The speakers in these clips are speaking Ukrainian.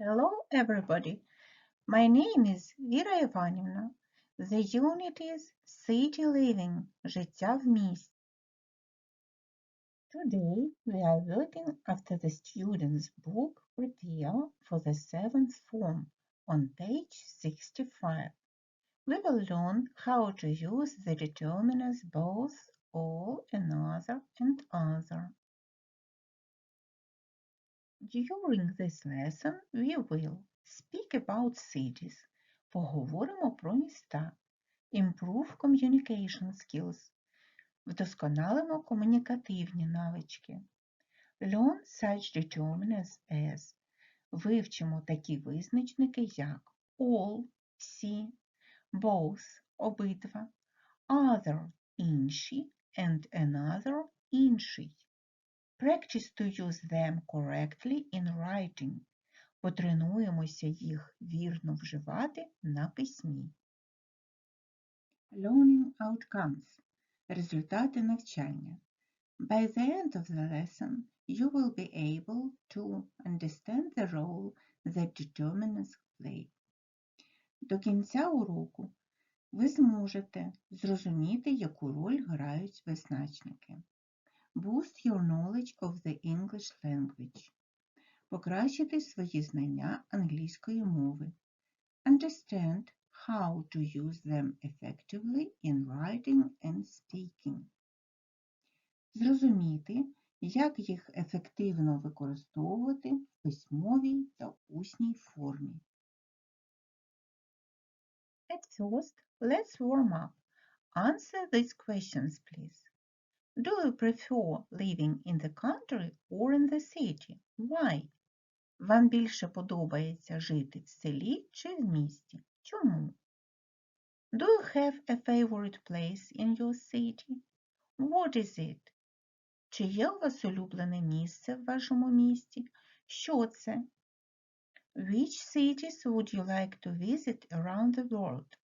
Hello, everybody. My name is Віра Іванівна. The unit is City Living – життя в місті. Today we are working after the student's book Prepare for the seventh form on page 65. We will learn how to use the determiners both, all, another and other. During this lesson we will speak about cities. Поговоримо про міста. Improve communication skills. Вдосконалимо комунікативні навички. Learn such determiners as. Вивчимо такі визначники, як all – всі, both – обидва, other – інші and another – інший. Practice to use them correctly in writing. Потренуємося їх вірно вживати на письмі. Learning outcomes. Результати навчання. By the end of the lesson, you will be able to understand the role that determinants play. До кінця уроку ви зможете зрозуміти, яку роль грають визначники. Boost your knowledge of the English language. Покращити свої знання англійської мови. Understand how to use them effectively in writing and speaking. Зрозуміти, як їх ефективно використовувати в письмовій та усній формі. At first, let's warm up. Answer these questions, please. Do you prefer living in the country or in the city? Why? Вам більше подобається жити в селі чи в місті? Чому? Do you have a favorite place in your city? What is it? Чи є у вас улюблене місце в вашому місті? Що це? Which cities would you like to visit around the world?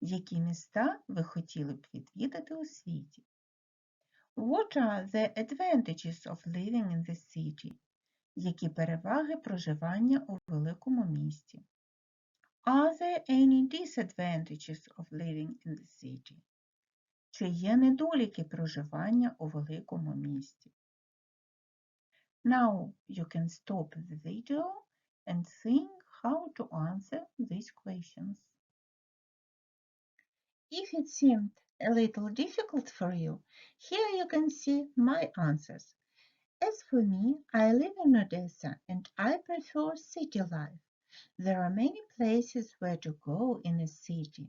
Які міста ви хотіли б відвідати у світі? What are the advantages of living in the city? Які переваги проживання у великому місті? Are there any disadvantages of living in the city? Чи є недоліки проживання у великому місті? Now you can stop the video and think how to answer these questions. If it seemed a little difficult for you, here you can see my answers. As for me, I live in Odessa and I prefer city life. There are many places where to go in a city.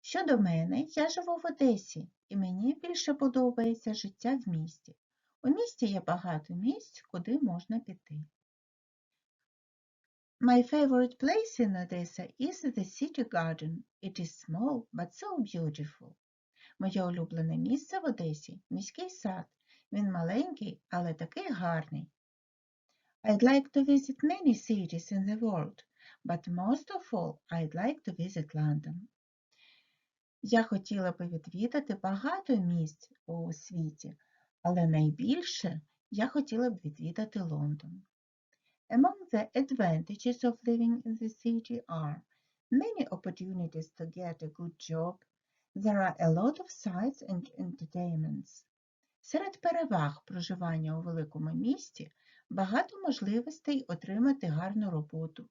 Щодо мене, я живу в Одесі, і мені більше подобається життя в місті. У місті є багато місць, куди можна піти. My favorite place in Odessa is the city garden. It is small, but so beautiful. Моє улюблене місце в Одесі – міський сад. Він маленький, але такий гарний. I'd like to visit many cities in the world, but most of all I'd like to visit London. Я хотіла би відвідати багато місць у світі, але найбільше я хотіла б відвідати Лондон. Among the advantages of living in the city are many opportunities to get a good job, there are a lot of sights and entertainments. Серед переваг проживання у великому місті багато можливостей отримати гарну роботу.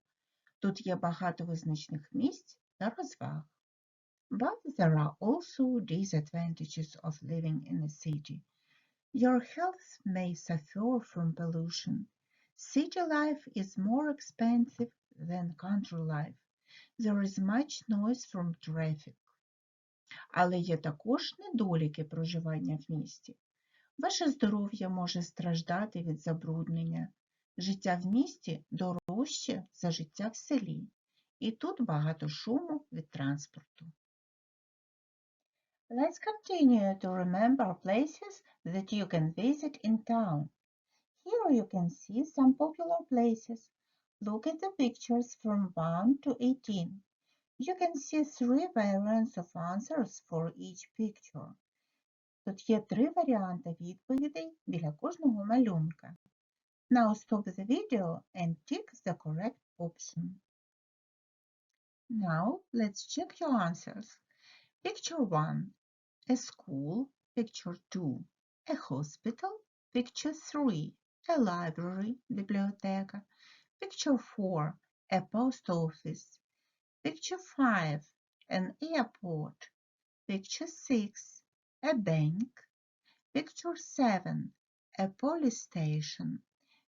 Тут є багато визначних місць та розваг. But there are also disadvantages of living in a city. Your health may suffer from pollution. City life is more expensive than country life. There is much noise from traffic. Але є також недоліки проживання в місті. Ваше здоров'я може страждати від забруднення. Життя в місті дорожче за життя в селі. І тут багато шуму від транспорту. Let's continue to remember places that you can visit in town. Here you can see some popular places. Look at the pictures from 1 to 18. You can see three variants of answers for each picture. Тут є три варіанти відповідей біля кожного малюнка. Now stop the video and tick the correct option. Now let's check your answers. Picture 1. A school. Picture 2. A hospital. Picture 3. A library. Biblioteca. Picture 4. A post office. Picture 5. An airport. Picture 6. A bank. Picture 7. A police station.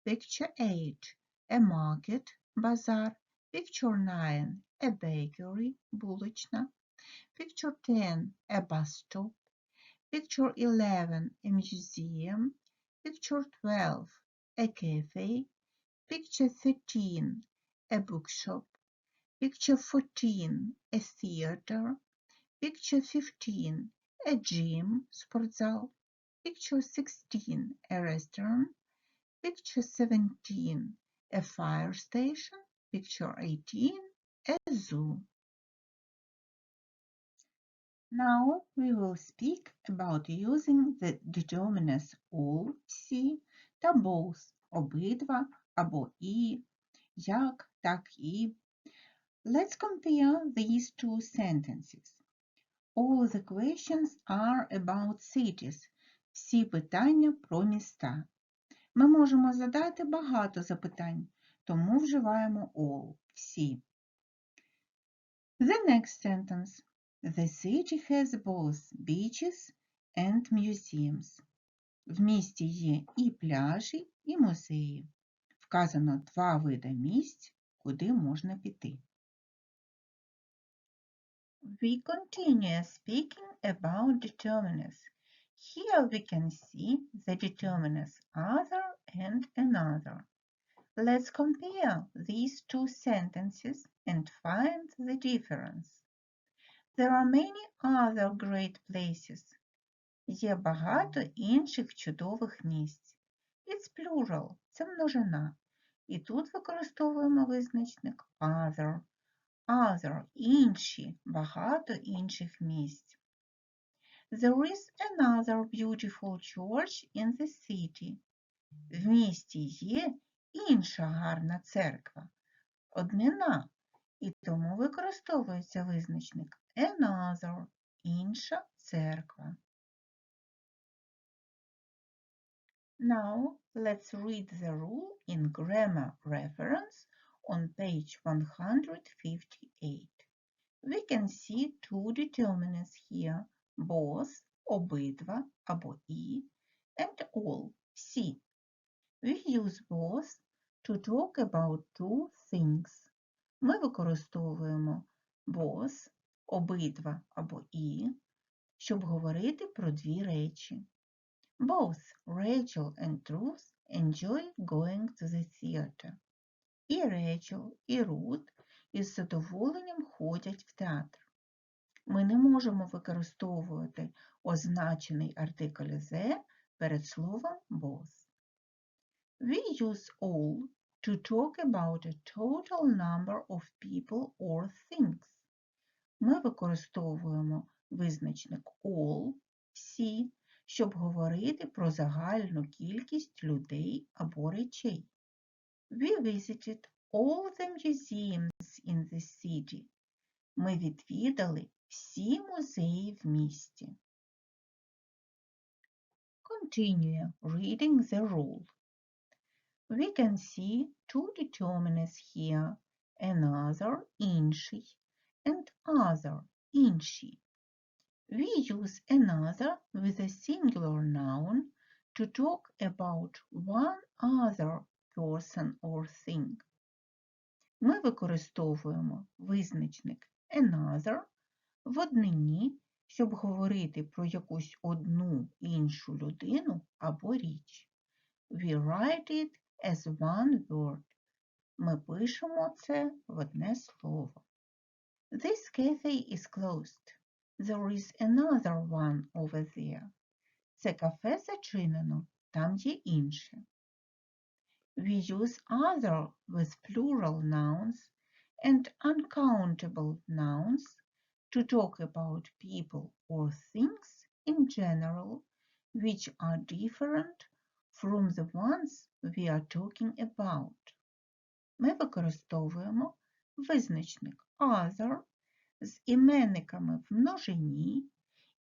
Picture 8. A market. Bazaar. Picture 9. A bakery. Булочна. Picture 10. A bus stop. Picture 11. A museum. Picture 12. A cafe. Picture 13. A bookshop. Picture 14. A theater. Picture 15. A gym. Спортзал. Picture 16. A restaurant. Picture 17. A fire station. Picture 18. A zoo. Now we will speak about using the determiners all, всі Та both, обидва або і, як, так і. Let's compare these two sentences. All the questions are about cities. Всі питання про міста. Ми можемо задати багато запитань, тому вживаємо all, всі. The next sentence. The city has both beaches and museums. В місті є і пляжі, і музеї. Вказано два види місць, куди можна піти. We continue speaking about determiners. Here we can see the determiners other and another. Let's compare these two sentences and find the difference. There are many other great places. Є багато інших чудових місць. It's plural – це множина. І тут використовуємо визначник other. Other – інші, багато інших місць. There is another beautiful church in the city. В місті є інша гарна церква. Однина. І тому використовується визначник another – інша церква. Now let's read the rule in grammar reference on page 158. We can see two determinants here, both, обидва або і, and all, всі. We use both to talk about two things. Ми використовуємо both, обидва або і, щоб говорити про дві речі. Both Rachel and Ruth enjoy going to the theater. І Рейчел, і Рут із задоволенням ходять в театр. Ми не можемо використовувати означений артикль «the» перед словом both. We use all to talk about a total number of people or things. Ми використовуємо визначник all, всі, щоб говорити про загальну кількість людей або речей. We visited all the museums in the city. Ми відвідали всі музеї в місті. Continue reading the rule. We can see two determinants here, another, інший, and other, інші. We use another with a singular noun to talk about one other person or thing. Ми використовуємо визначник another в однині, щоб говорити про якусь одну іншу людину або річ. We write it as one word. Ми пишемо це в одне слово. This cafe is closed. There is another one over there. Це кафе зачинено, там є інше. We use other with plural nouns and uncountable nouns to talk about people or things in general which are different from the ones we are talking about. Ми використовуємо визначник other з іменниками в множині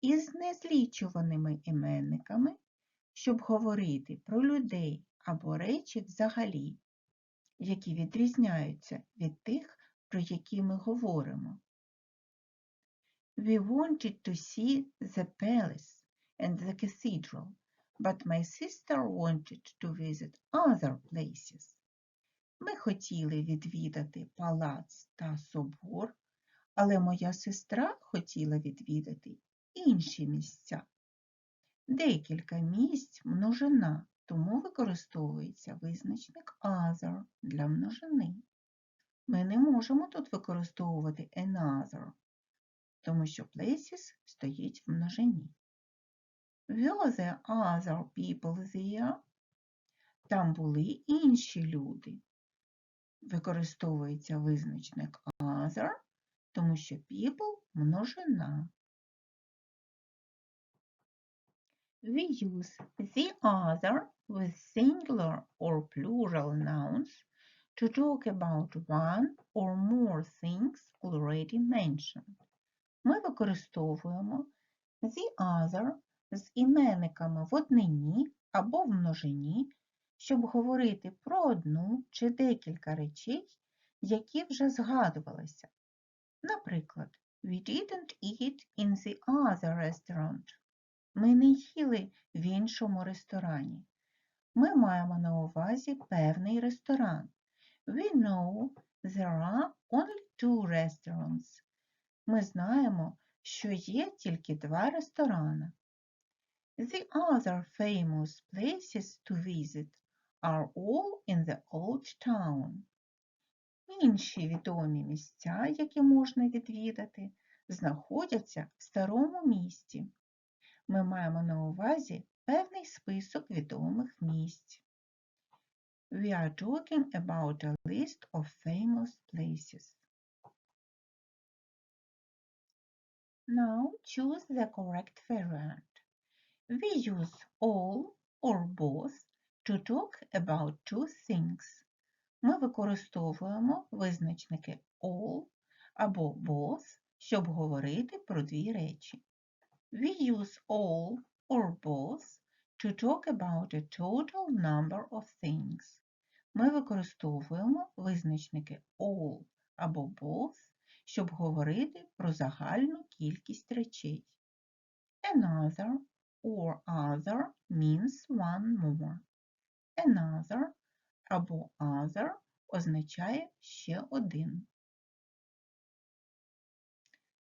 і з незлічуваними іменниками, щоб говорити про людей або речі взагалі, які відрізняються від тих, про які ми говоримо. We wanted to see the palace and the cathedral, but my sister wanted to visit other places. Ми хотіли відвідати палац та собор, але моя сестра хотіла відвідати інші місця. Декілька місць множина, тому використовується визначник other для множини. Ми не можемо тут використовувати another, тому що places стоїть в множині. Were there other people there? Там були інші люди. Використовується визначник other, тому що people множина. We use the other with singular or plural nouns to talk about one or more things already mentioned. Ми використовуємо the other з іменниками в однині або в множині, щоб говорити про одну чи декілька речей, які вже згадувалися. Наприклад, we didn't eat in the other restaurant. Ми не їли в іншому ресторані. Ми маємо на увазі певний ресторан. We know there are only two restaurants. Ми знаємо, що є тільки два ресторани. The other famous places to visit are all in the old town. Інші відомі місця, які можна відвідати, знаходяться в старому місті. Ми маємо на увазі певний список відомих місць. We are talking about a list of famous places. Now choose the correct variant. We use all or both to talk about two things. Ми використовуємо визначники all або both, щоб говорити про дві речі. We use all or both to talk about a total number of things. Ми використовуємо визначники all або both, щоб говорити про загальну кількість речей. Another or other means one more. Another або other означає ще один.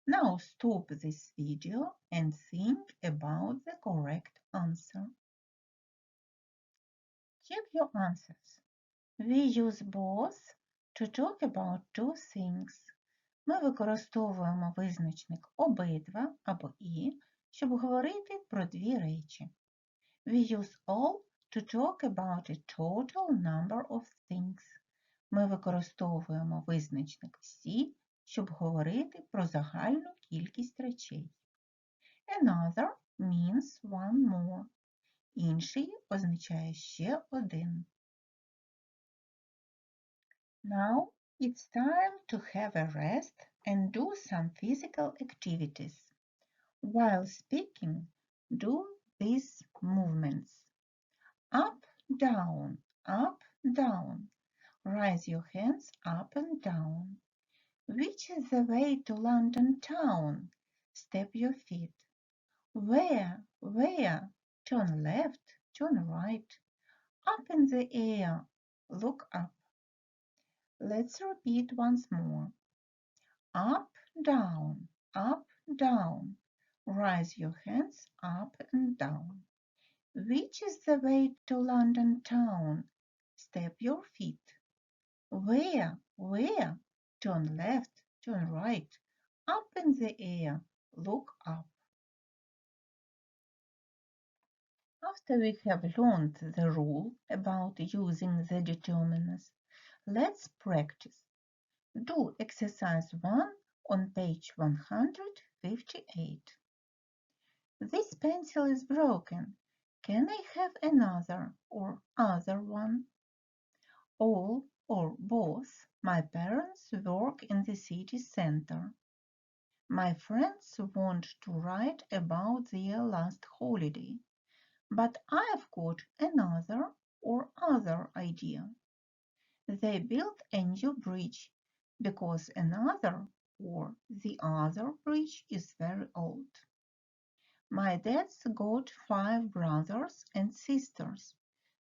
Now stop this video and think about the correct answer. Check your answers. We use both to talk about two things. Ми використовуємо визначник обидва або і, щоб говорити про дві речі. We use all to talk about a total number of things. Ми використовуємо визначник всі, щоб говорити про загальну кількість речей. Another means one more. Інший означає ще один. Now it's time to have a rest and do some physical activities. While speaking, do these movements. Up, down, up, down. Raise your hands up and down. Which is the way to London town? Step your feet. Where? Where? Turn left, turn right. Up in the air. Look up. Let's repeat once more. Up, down, up, down. Raise your hands up and down. Which is the way to London town? Step your feet. Where? Where? Turn left, turn right. Up in the air. Look up. After we have learned the rule about using the determiners, let's practice. Do exercise 1 on page 158. This pencil is broken. Can I have another or other one? All or both. My parents work in the city center. My friends want to write about their last holiday, but I've got another or other idea. They built a new bridge because another or the other bridge is very old. My dad's got five brothers and sisters.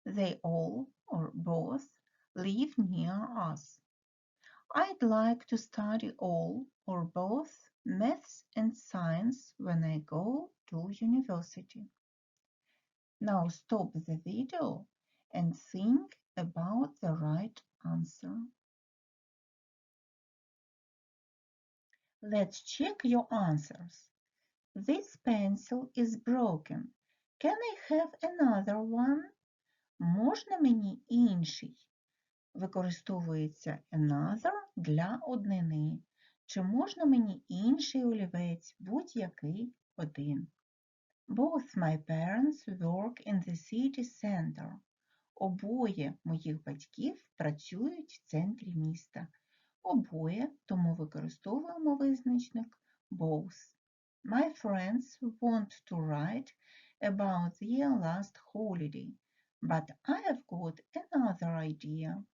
They all or both live near us. I'd like to study all or both maths and science when I go to university. Now stop the video and think about the right answer. Let's check your answers. This pencil is broken. Can I have another one? Можна мені інший? Використовується another для однини. Чи можна мені інший олівець, будь-який один? Both my parents work in the city center. Обоє моїх батьків працюють в центрі міста. Обоє, тому використовуємо визначник both. My friends want to write about their last holiday, but I have got another idea.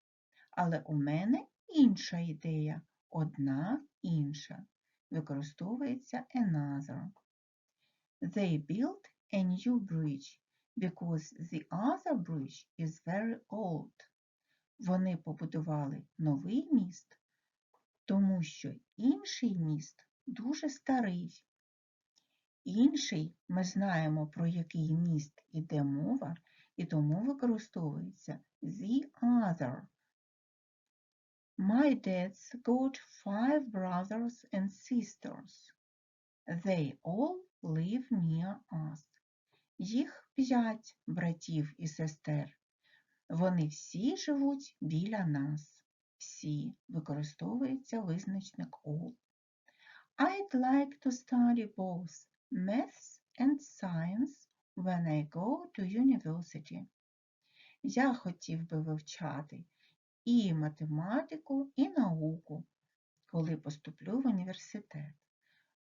Але у мене інша ідея, одна інша. Використовується another. They built a new bridge because the other bridge is very old. Вони побудували новий міст, тому що інший міст дуже старий. Інший ми знаємо, про який міст іде мова, і тому використовується the other. My dad's got five brothers and sisters. They all live near us. Їх п'ять братів і сестер. Вони всі живуть біля нас. Всі використовується визначник all. I'd like to study both maths and science when I go to university. Я хотів би вивчати і математику, і науку, коли поступлю в університет.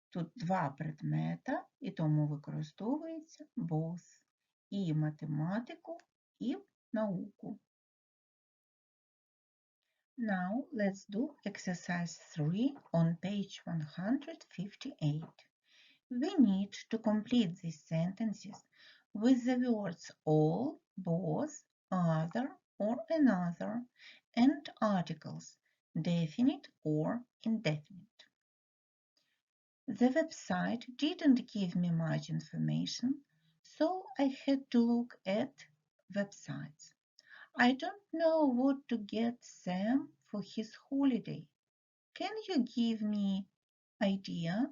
Тут два предмета, і тому використовується both і математику, і науку. Now let's do exercise 3 on page 158. We need to complete these sentences with the words all, both, other, or another, and articles, definite or indefinite. The website didn't give me much information, so I had to look at websites. I don't know what to get Sam for his holiday. Can you give me idea?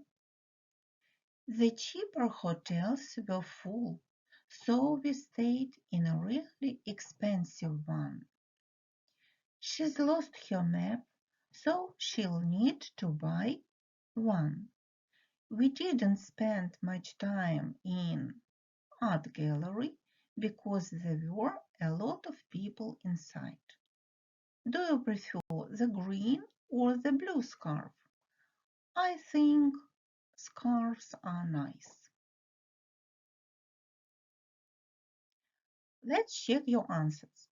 The cheaper hotels were full, so we stayed in a really expensive one. She's lost her map, so she'll need to buy one. We didn't spend much time in art gallery because there were a lot of people inside. Do you prefer the green or the blue scarf? I think scarves are nice. Let's check your answers.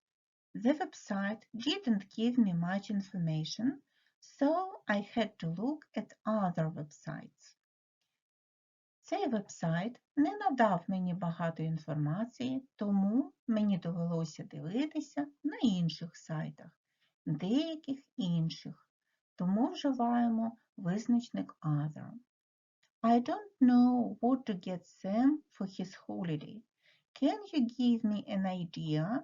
The website didn't give me much information, so I had to look at other websites. Цей вебсайт не надав мені багато інформації, тому мені довелося дивитися на інших сайтах, деяких інших, тому вживаємо визначник other. I don't know what to get Sam for his holiday. Can you give me an idea?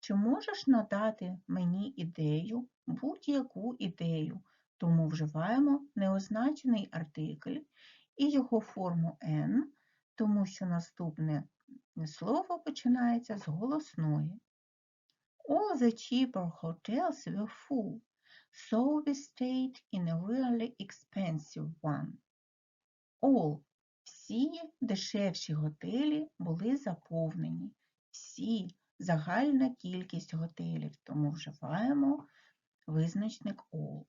Чи можеш надати мені ідею, будь-яку ідею, тому вживаємо неозначений артикль і його форму N, тому що наступне слово починається з голосної. All the cheaper hotels were full, so we stayed in a really expensive one. All Всі дешевші готелі були заповнені. Всі загальна кількість готелів, тому вживаємо визначник all.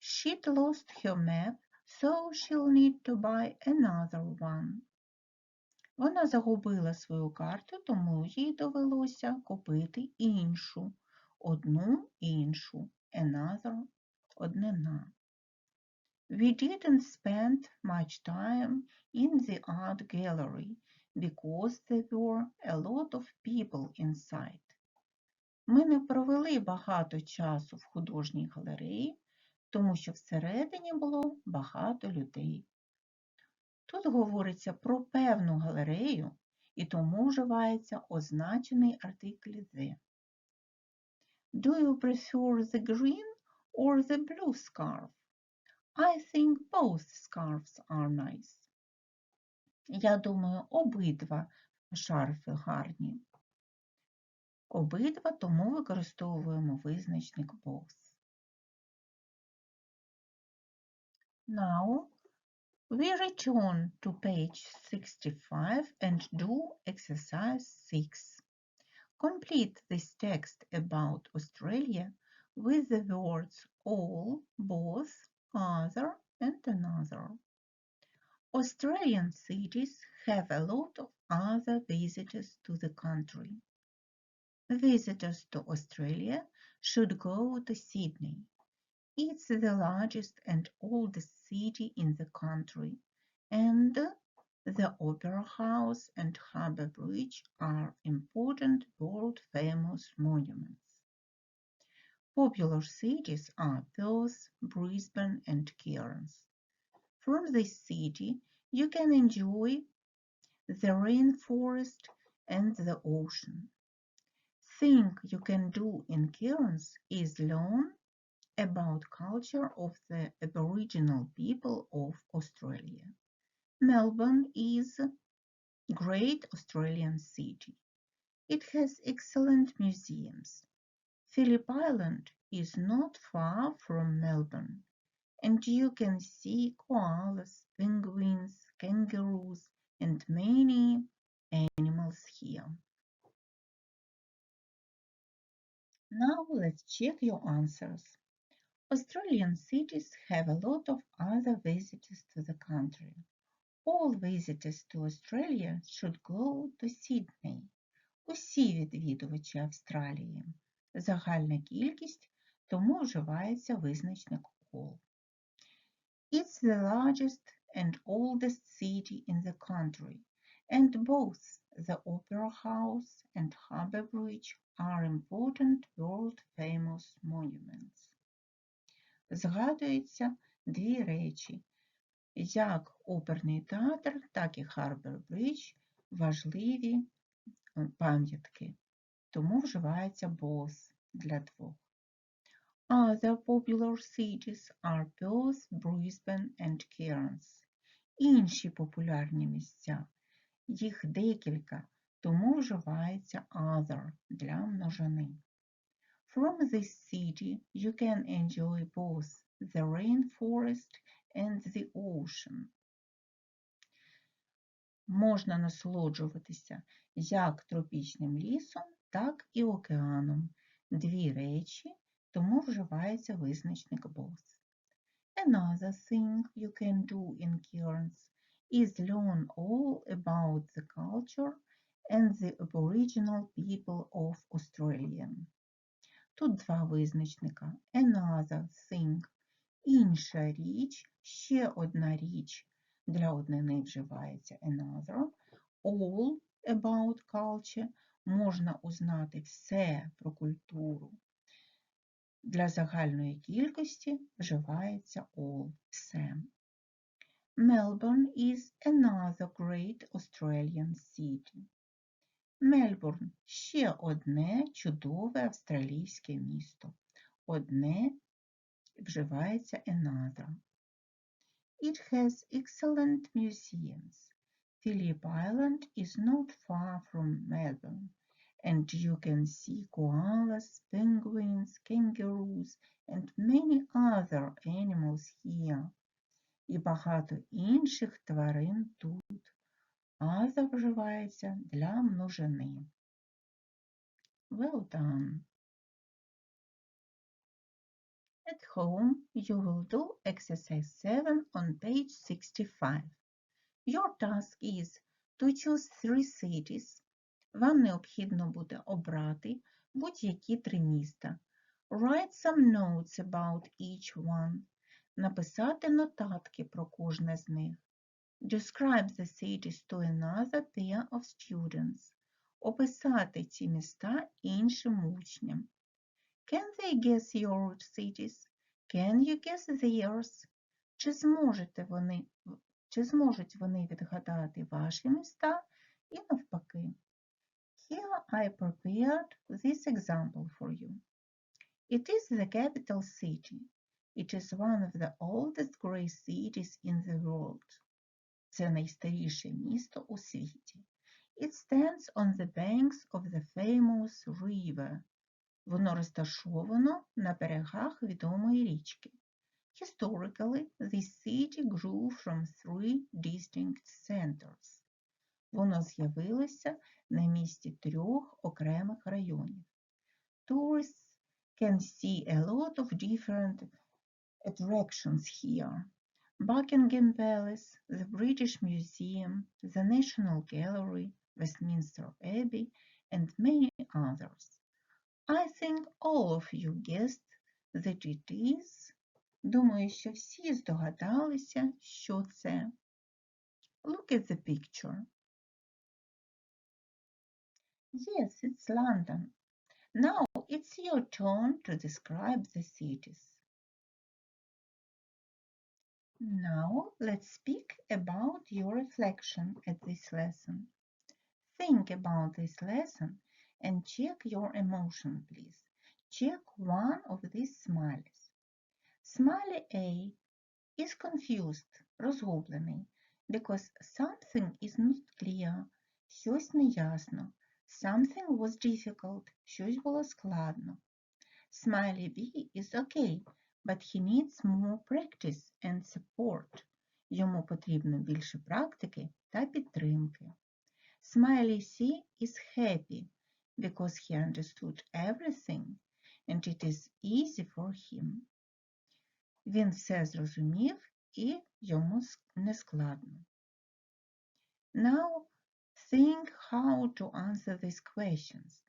She'd lost her map, so she'll need to buy another one. Вона загубила свою карту, тому їй довелося купити іншу, одну іншу, another, однина. We didn't spend much time in the art gallery because there were a lot of people inside. Ми не провели багато часу в художній галереї, тому що всередині було багато людей. Тут говориться про певну галерею, і тому вживається означений артикль «the». Do you prefer the green or the blue scarf? I think both scarves are nice. Я думаю, обидва шарфи гарні. Обидва, тому використовуємо визначник both. Now we return to page 65 and do exercise 6. Complete this text about Australia with the words all, both, other and another. Australian cities have a lot of other visitors to the country. Visitors to Australia should go to Sydney. It's the largest and oldest city in the country, and the Opera House and Harbour Bridge are important world-famous monuments. Popular cities are Perth, Brisbane and Cairns. From this city, you can enjoy the rainforest and the ocean. Thing you can do in Cairns is learn about culture of the Aboriginal people of Australia. Melbourne is great Australian city. It has excellent museums. Phillip Island is not far from Melbourne, and you can see koalas, penguins, kangaroos, and many animals here. Now let's check your answers. Australian cities have a lot of other visitors to the country. All visitors to Australia should go to Sydney. Усі відвідувачі Австралії. Загальна кількість, тому вживається визначник all. It's the largest and oldest city in the country, and both the Opera House and Harbour Bridge are important world-famous monuments. Згадуються дві речі. Як оперний театр, так і Харбор Бридж важливі пам'ятки, тому вживається both для двох. Other popular cities are Perth, Brisbane and Cairns. Інші популярні місця. Їх декілька, тому вживається other для множини. From this city you can enjoy both the rainforest and the ocean. Можна насолоджуватися як тропічним лісом, так і океаном. Дві речі, тому вживається визначник both. Another thing you can do in Cairns is learn all about the culture and the aboriginal people of Australia. Тут два визначника. Another thing – інша річ, ще одна річ. Для однини вживається another. All about culture можна узнати все про культуру. Для загальної кількості вживається all все. Melbourne is another great Australian city. Мельбурн ще одне чудове австралійське місто. Одне вживається another. It has excellent museums. Phillip Island is not far from Melbourne, and you can see koalas, penguins, kangaroos, and many other animals here. і багато інших тварин тут. Other вживається для множини. Well done. At home, you will do exercise 7 on page 65. Your task is to choose three cities. Вам необхідно буде обрати будь-які три міста. Write some notes about each one. Написати нотатки про кожне з них. Describe the cities to another pair of students. Описати ці міста іншим учням. Can they guess your cities? Can you guess theirs? Чи зможете вони, чи зможуть вони відгадати ваші міста і навпаки? Here I prepared this example for you. It is the capital city. It is one of the oldest great cities in the world. Це найстаріше місто у світі. It stands on the banks of the famous river. Воно розташовано на берегах відомої річки. Historically, this city grew from three distinct centers. Воно з'явилося на місці трьох окремих районів. Tourists can see a lot of different attractions here. Buckingham Palace, the British Museum, the National Gallery, Westminster Abbey, and many others. I think all of you guessed that it is. Думаю, що всі здогадалися, що це. Look at the picture. Yes, it's London. Now it's your turn to describe the cities. Now let's speak about your reflection at this lesson. Think about this lesson and check your emotion, please. Check one of these smileys. Smiley A is confused, розгублений, because something is not clear, щось неясно. Something was difficult, щось було складно. Smiley B is okay, but he needs more practice and support. Йому потрібно більше практики та підтримки. Smiley C is happy because he understood everything and it is easy for him. Він все зрозумів і йому не складно. Now think how to answer these questions.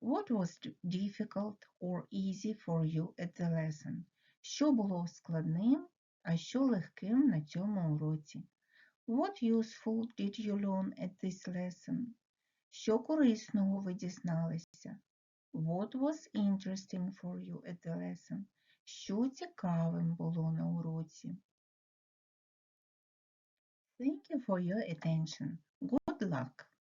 What was difficult or easy for you at the lesson? Що було складним, а що легким на цьому уроці? What useful did you learn at this lesson? Що корисного ви дізналися? What was interesting for you at the lesson? Що цікавим було на уроці? Thank you for your attention. Good luck!